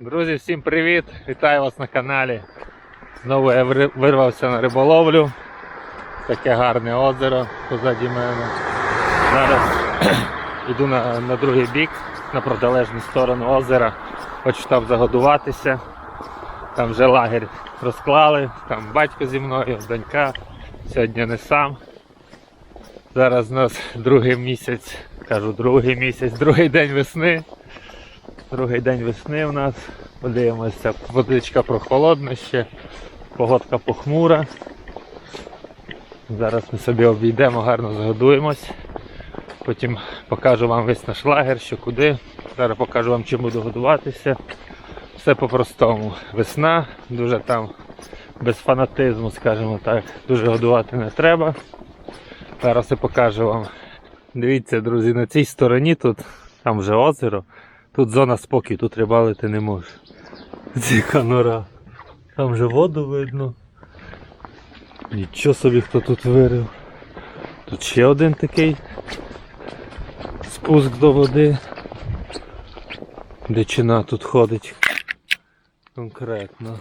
Друзі, всім привіт! Вітаю вас на каналі. Знову я вирвався на риболовлю. Таке гарне озеро позаді мене. Зараз йду на, на другий бік, на протилежну сторону озера. Хочу там загодуватися. Там вже лагерь розклали, там батько зі мною, донька. Сьогодні не сам. Зараз у нас другий місяць, кажу другий місяць, другий день весни. Другий день весни у нас. Подивимося, водичка прохолодна ще, погодка похмура. Зараз ми собі обійдемо, гарно згодуємось. Потім покажу вам весь наш лагер, що куди. Зараз покажу вам чим буду годуватися. Все по-простому. Весна, дуже там без фанатизму, скажімо так, дуже годувати не треба. Зараз я покажу вам. Дивіться, друзі, на цій стороні тут, там вже озеро. Тут зона спокою, тут рибалити не можеш. Яка нора. Там вже воду видно. Нічого собі хто тут вирив. Тут ще один такий спуск до води. Дичина тут ходить. Конкретно.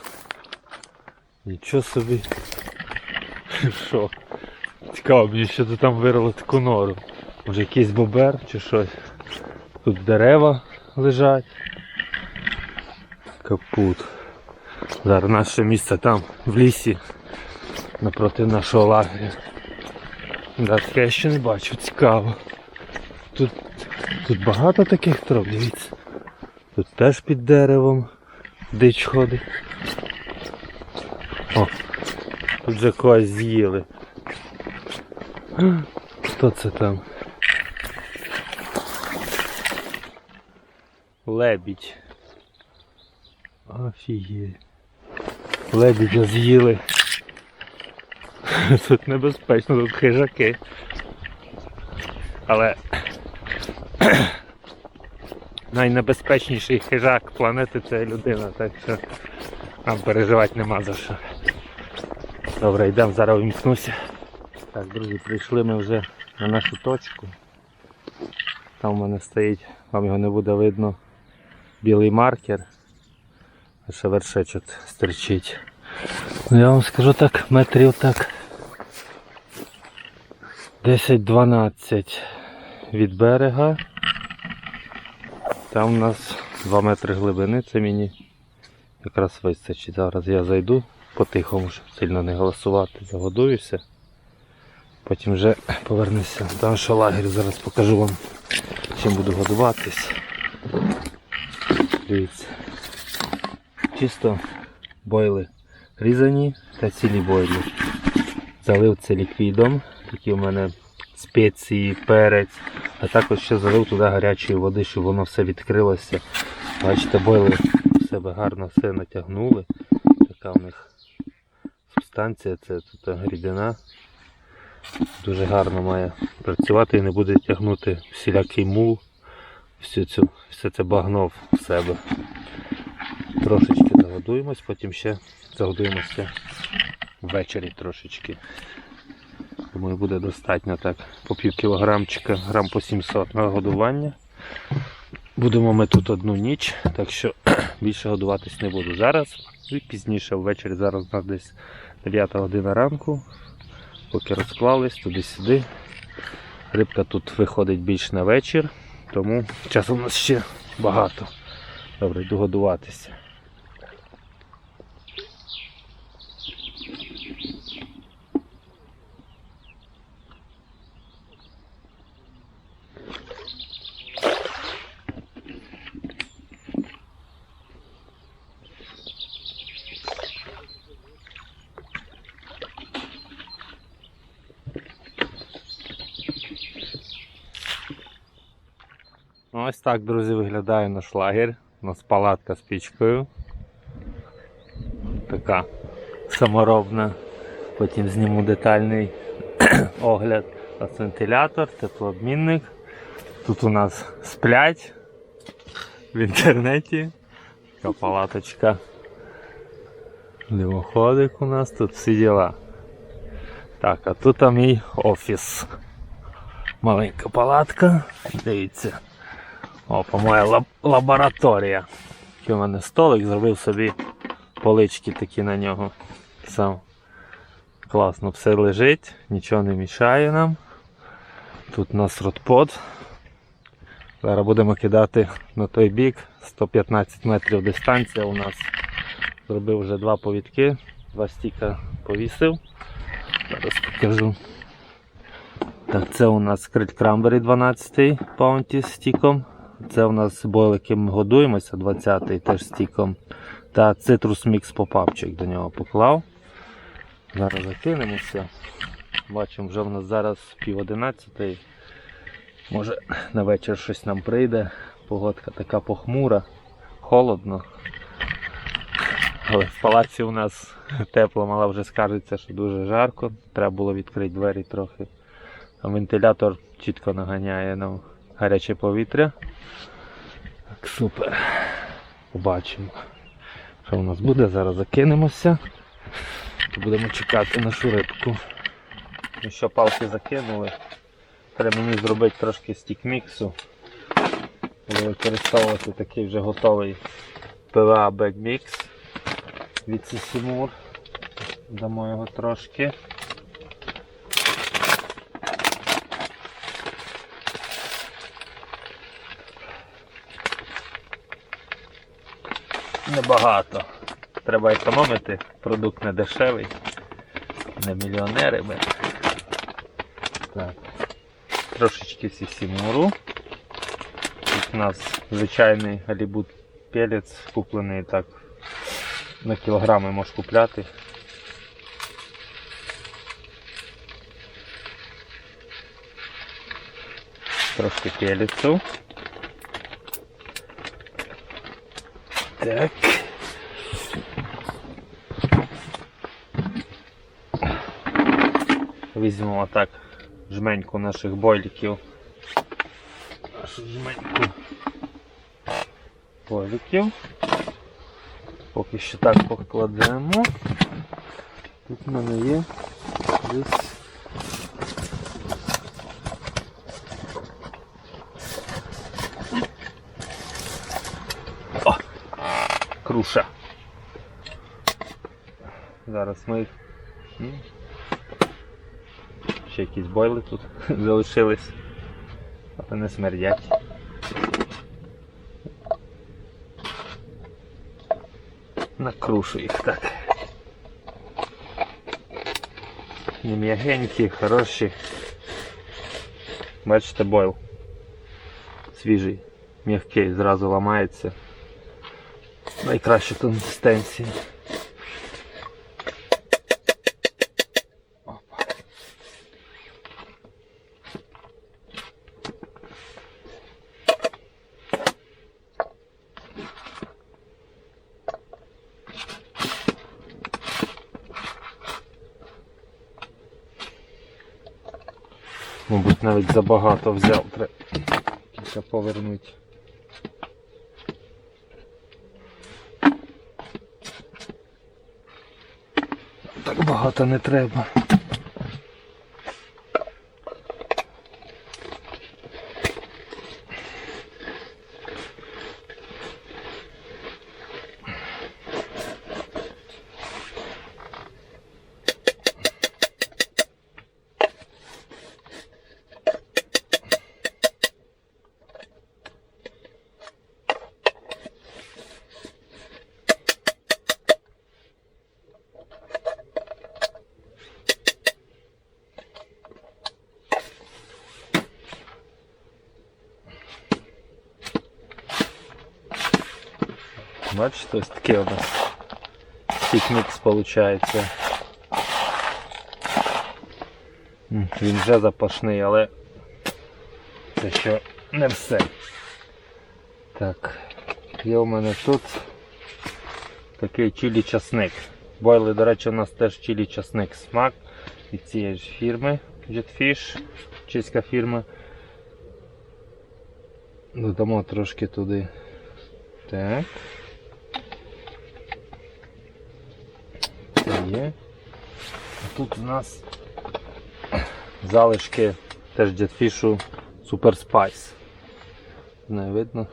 Нічого собі. Що? Цікаво, мені що тут там вирило таку нору. Може якийсь бобер чи щось. Тут дерева лежать. Капут. Зараз наше місце там, в лісі, напроти нашого лагеря. Да, я ще не бачу, цікаво. Тут, тут багато таких троп, дивіться. Тут теж під деревом дич ходить. О, тут вже когось з'їли. Хто це там? Лебідь. Офігеть. Лебідя з'їли. Тут небезпечно, тут хижаки. Але найнебезпечніший хижак планети це людина, так що нам переживати нема за що. Добре, йдемо, зараз вімкнуся. Так, друзі, прийшли ми вже на нашу точку. Там в мене стоїть, вам його не буде видно, білий маркер. А ще вершечок стерчить. Ну, я вам скажу так, метрів так 10-12 від берега. Там у нас 2 метри глибини, це мені якраз вистачить. Зараз я зайду по-тихому, щоб сильно не голосувати, загодуюся. Потім вже повернуся до нашого лагерю, зараз покажу вам, чим буду годуватись. Дивіться. Чисто бойли різані та цілі бойли. Залив це ліквідом, такі в мене спеції, перець, а також ще залив туди гарячої води, щоб воно все відкрилося. Бачите, бойли в себе гарно все натягнули. Така в них субстанція, це тут рідина. Дуже гарно має працювати і не буде тягнути всілякий мул, всю цю, все це багно в себе. Трошечки загодуємось, потім ще загодуємося ввечері трошечки. Думаю, буде достатньо так по пів кілограмчика, грам по 700 на годування. Будемо ми тут одну ніч, так що більше годуватись не буду зараз. І пізніше ввечері, зараз у нас десь 9 година ранку. Поки розклались туди-сюди. Рибка тут виходить більш на вечір, тому часу у нас ще багато. Добре, йду годуватися. Ось так, друзі, виглядає наш лагерь. У нас палатка з пічкою. Така саморобна. Потім зніму детальний огляд. Ось вентилятор, теплообмінник. Тут у нас сплять в інтернеті. Така палаточка. Димоходик у нас, тут всі діла. Так, а тут мій офіс. Маленька палатка. Дивіться. Опа, моя лаб- лабораторія. Такий у мене столик, зробив собі полички такі на нього. Сам класно все лежить, нічого не мішає нам. Тут у нас ротпод. Зараз будемо кидати на той бік. 115 метрів дистанція у нас. Зробив вже два повідки, два стіка повісив. Зараз покажу. Так, це у нас крит крамбері 12 паунті з стіком. Це у нас бойлики ми годуємося, 20-й теж стіком. Та цитрус мікс попапчик до нього поклав. Зараз закинемося. Бачимо, вже в нас зараз пів одинадцятої. Може на вечір щось нам прийде. Погодка така похмура, холодно. Але в палаці у нас тепло, мала вже скаржиться, що дуже жарко. Треба було відкрити двері трохи. А вентилятор чітко наганяє нам гаряче повітря. Так, супер. Побачимо, що у нас буде. Зараз закинемося. Будемо чекати нашу рибку. Ну що, палки закинули. Треба мені зробити трошки стік-міксу. Буду використовувати такий вже готовий PVA Backmix від Сісімур. Дамо його трошки. Небагато. Треба економити, продукт не дешевий. Не мільйонери ми. Так. Трошечки сісімуру. Тут у нас звичайний галібут пелець, куплений так на кілограми можеш купляти. Трошки пелецю. Так. Візьмемо так жменьку наших бойліків. Нашу жменьку бойліків. Поки що так покладемо. Тут в мене є десь. Круша. Зараз ми. М. Ще якісь бойли тут залишились. Але не смердять. Накрушу їх так. Не м'ягенькі, хороші. Бачите, бойл. Свіжий, м'який, зразу ламається. Найкраща консистенція. Опа. Мабуть, навіть забагато взяв, треба повернути. Так багато не треба. Бачите, ось таке у нас пікмікс виходить. Він вже запашний, але це ще не все. Так, є у мене тут такий чилі часник. Бойли, до речі, у нас теж чилі часник смак від цієї ж фірми Jetfish, чеська фірма. Додамо трошки туди. Так. Є. Тут у нас залишки теж Jetfish Super Spice. Не видно.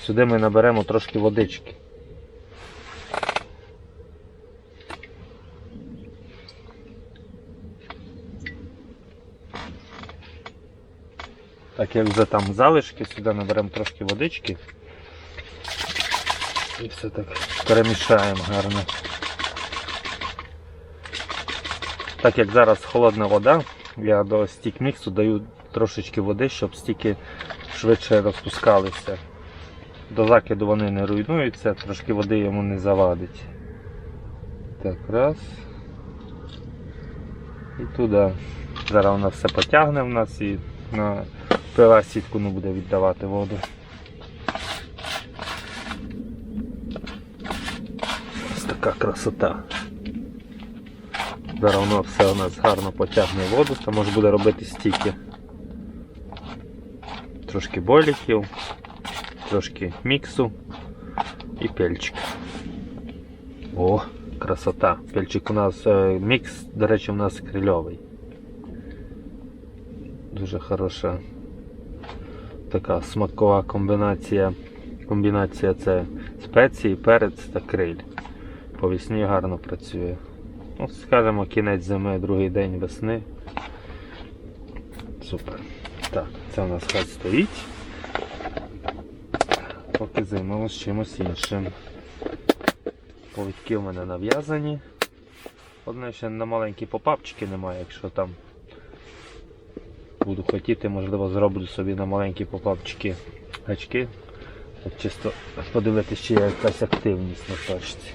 Сюди ми наберемо трошки водички. Так як вже там залишки, сюди наберемо трошки водички. І все так перемішаємо гарно. Так як зараз холодна вода, я до стік міксу даю трошечки води, щоб стіки швидше розпускалися. До закиду вони не руйнуються, трошки води йому не завадить. Так, раз. І туди. Зараз воно все потягне в нас і на пила сітку не буде віддавати воду. Ось така красота. Зараз воно все у нас гарно потягне воду, то може буде робити стіки. Трошки боліків, трошки міксу і пельчик. О, красота. Пельчик у нас е, мікс, до речі, у нас крильовий. Дуже хороша така смакова комбінація. Комбінація це спеції, перець та криль. По весні гарно працює. Ну, скажімо, кінець зими, другий день весни. Супер. Так, це у нас хай стоїть. Поки займемось чимось іншим. Повідки в мене нав'язані. Одне ще на маленькі попапчики немає, якщо там буду хотіти, можливо, зроблю собі на маленькі попапчики гачки. Чисто подивитися, чи є якась активність на точці.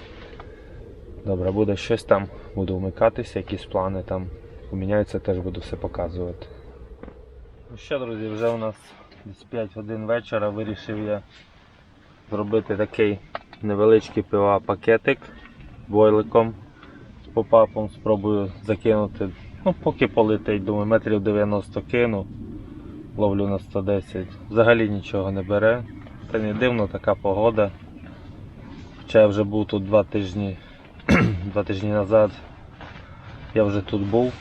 Добре, буде щось там, буду вмикатися, якісь плани там поміняються, теж буду все показувати. Ну що, друзі, вже у нас десь 5 годин вечора вирішив я зробити такий невеличкий пива пакетик бойликом з попапом. Спробую закинути, ну поки полетить, думаю, метрів 90 кину, ловлю на 110. Взагалі нічого не бере. Та не дивно така погода. Хоча я вже був тут два тижні, два тижні назад. Я вже тут був.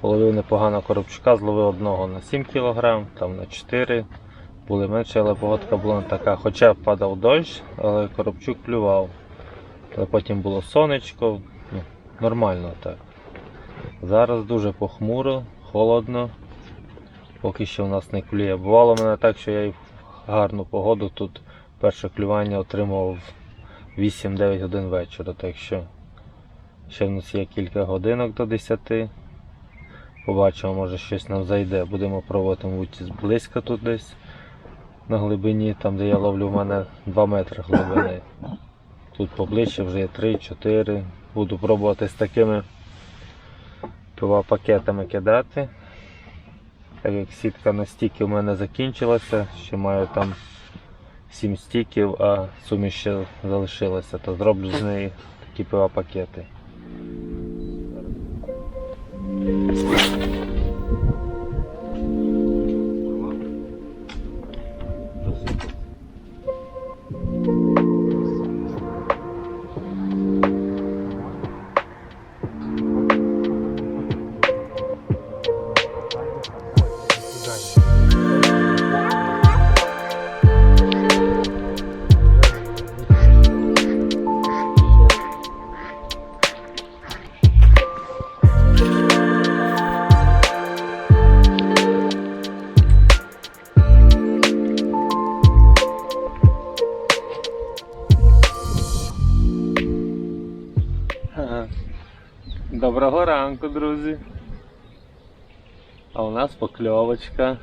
Половив непогано коробчука, зловив одного на 7 кг, там на 4 були менше, але погодка була не така. Хоча падав дощ, але коробчук клював. Але потім було сонечко, ну, нормально так. Зараз дуже похмуро, холодно. Поки що в нас не клює. Бувало мене так, що я і в гарну погоду тут перше клювання отримав 8-9 годин вечора. Так що ще в нас є кілька годинок до 10. Побачимо, може щось нам зайде. Будемо пробувати мабуть, зблизька тут десь на глибині, там де я ловлю, в мене 2 метри глибини. Тут поближче вже є 3-4. Буду пробувати з такими пакетами кидати. Так як сітка на стіки в мене закінчилася, ще маю там 7 стіків, а суміш ще залишилася, то зроблю з неї такі пива пакети. Нас покльовочка.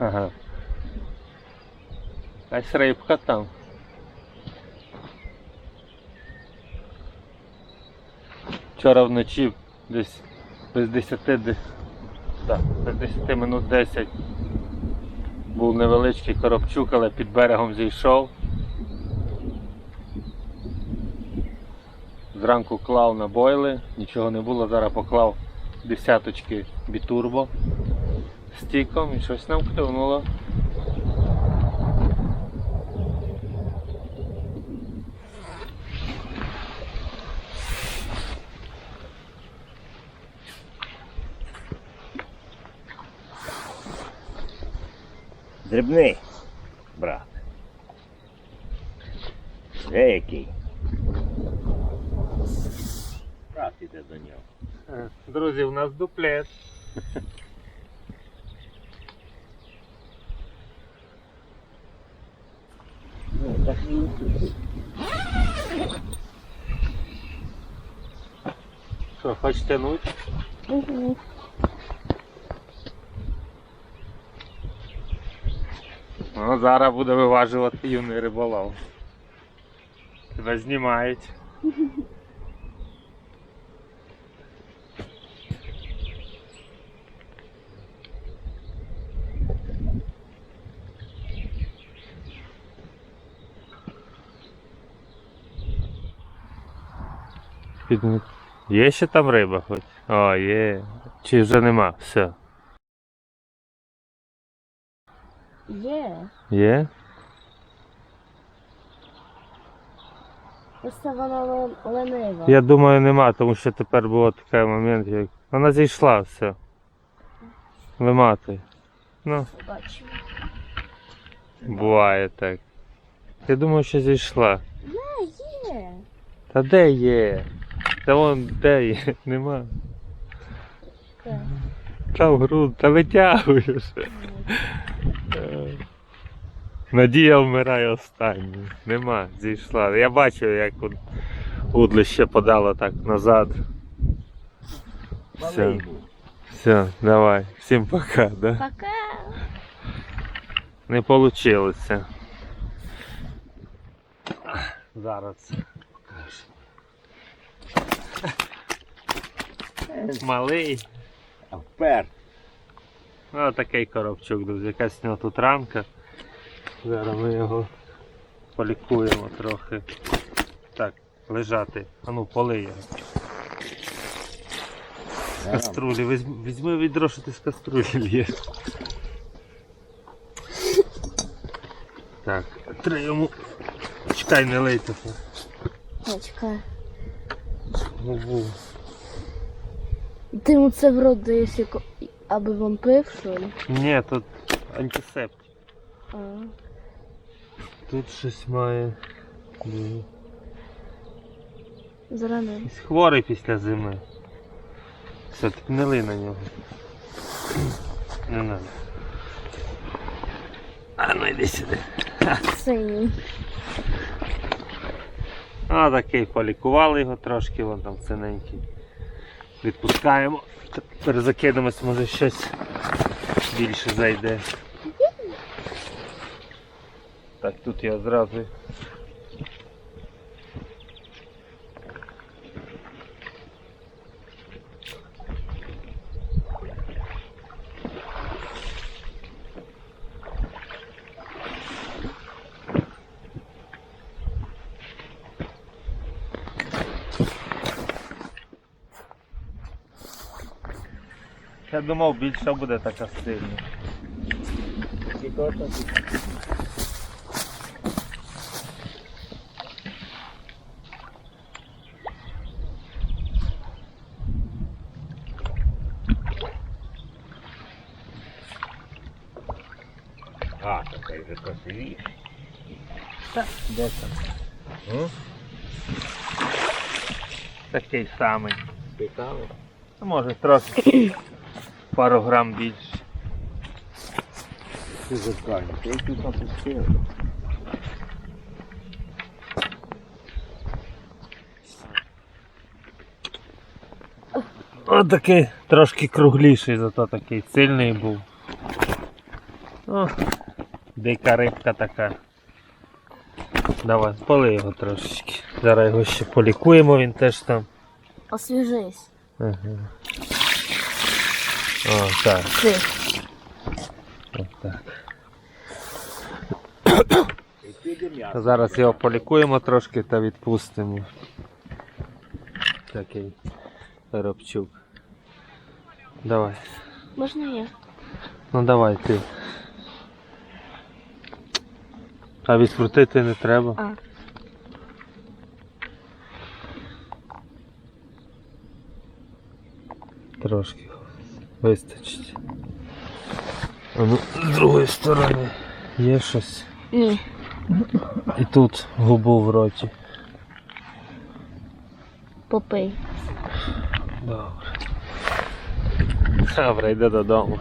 Ага. Якась рибка там. Вчора вночі десь без 10 де- так, без 10 минут 10 був невеличкий коробчук, але під берегом зійшов. Зранку клав на бойли, нічого не було, зараз поклав десяточки бітурбо стіком і щось нам клюнуло. Дрібний брат. Де який? Брат іде до нього. Друзі, у нас дуплет. Ну, так. Що, хочеш тянуть? Угу. Ну, зараз буде виважувати юний риболов. Тебе знімають. Підні- Є ще там риба хоч? О, є. Чи вже нема? Все. Є. Є? Просто вона ленива. Я думаю, нема, тому що тепер був такий момент, як. Вона зійшла, все. Виматуй. Ну, Бачимо. буває так. Я думаю, що зійшла. А, є. Та де є? Та вон де є? Нема. Так. Та в груд, та витягуєш. Е. Надія вмирає останньою. Нема, зійшла. Я бачив, як удлище подало так назад. Все. Все, давай. Всім пока, да? Пока. Не вийшло. Зараз. Малий. А впер. Ось такий коробчук, друзі. Якась у нього тут ранка. Зараз ми його полікуємо трохи. Так, лежати. А ну, поли його. З каструлі. Візьми, відро, що ти з каструлі лєш. Так, треба йому. Чекай, не лей тепер. Я чекаю. Ну, Ти йому це в рот як... аби він пив, що ли? Ні, тут антисептик. А. Тут щось має. Зранив. Хворий після зими. Все, так не лий на нього. Не надо. А ну йди сюди. Синій. А такий полікували його трошки, вон там синенький. Відпускаємо. Тепер закидемось, може щось більше зайде. Так, тут я зразу. думав більше буде така сильна. А, такий вже красивіший. Де там? Ну, Такий самий. цікаво. Ну, Може трохи Пару грам більше. Ти зеркальний. Ти тут опустив. Ось такий трошки кругліший, зато такий сильний був. О, дика рибка така. Давай, поли його трошечки. Зараз його ще полікуємо, він теж там. Освіжись. Ага. О, так, от так. Зараз його полікуємо трошки та відпустимо. Такий коробчук. Давай. Можна я? Ну давай ти. А відкрутити не треба. А. Трошки вистачить. Ну, з другої сторони. Є щось. Ні. І тут губу в роті. Попий. Добре. Добре, йде додому.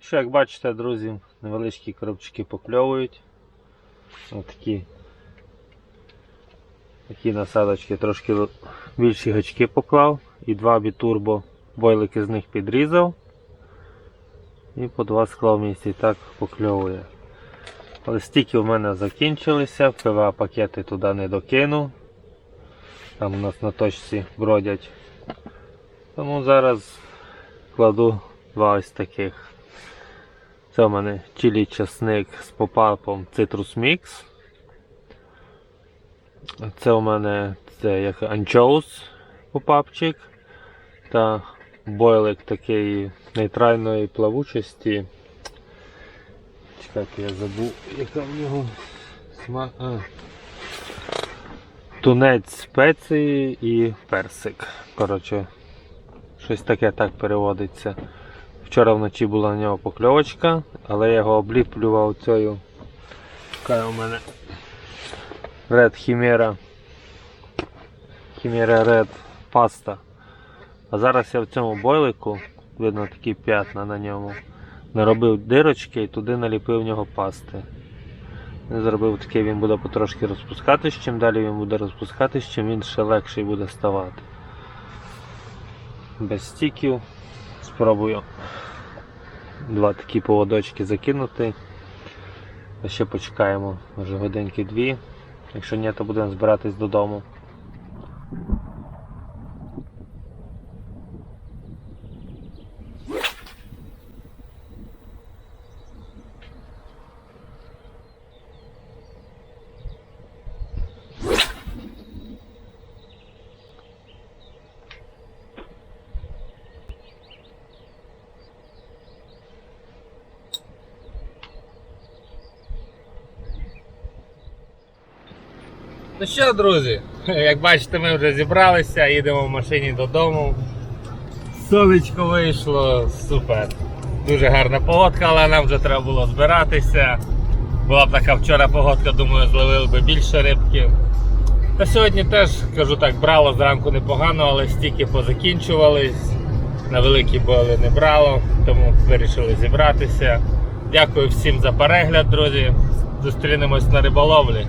Що, як бачите, друзі, невеличкі коробчики покльовують. Ось такі. Такі насадочки трошки більші гачки поклав і два бітурбо бойлики з них підрізав. І по два склав місці і так покльовує. Листики в мене закінчилися, ПВА пакети туди не докинув. Там у нас на точці бродять. Тому зараз кладу два ось таких. Це у мене чилі часник з попапом Citrus Mix. Це у мене це як анчоус попапчик та бойлик такий нейтральної плавучості. Чекайте, я забув, яка в нього смак. Тунець спеції і персик. Коротше, щось таке так переводиться. Вчора вночі була на нього покльовочка, але я його обліплював цією. Яка у мене Red Chimera. Chimera Red паста. А зараз я в цьому бойлику, видно такі п'ятна на ньому, наробив дирочки і туди наліпив в нього пасти. Зробив такий, він буде потрошки розпускатись, чим далі він буде розпускатись, чим він ще легший буде ставати. Без стіків. Спробую два такі поводочки закинути. Ще почекаємо, може годинки дві. Якщо ні, то будемо збиратись додому. Ну що, друзі, як бачите, ми вже зібралися, їдемо в машині додому. Сонечко вийшло, супер. Дуже гарна погодка, але нам вже треба було збиратися. Була б така вчора погодка, думаю, зловили би більше рибки. Та сьогодні теж, кажу так, брало зранку непогано, але стільки позакінчувались. На великі боли не брало, тому вирішили зібратися. Дякую всім за перегляд, друзі. Зустрінемось на риболовлі.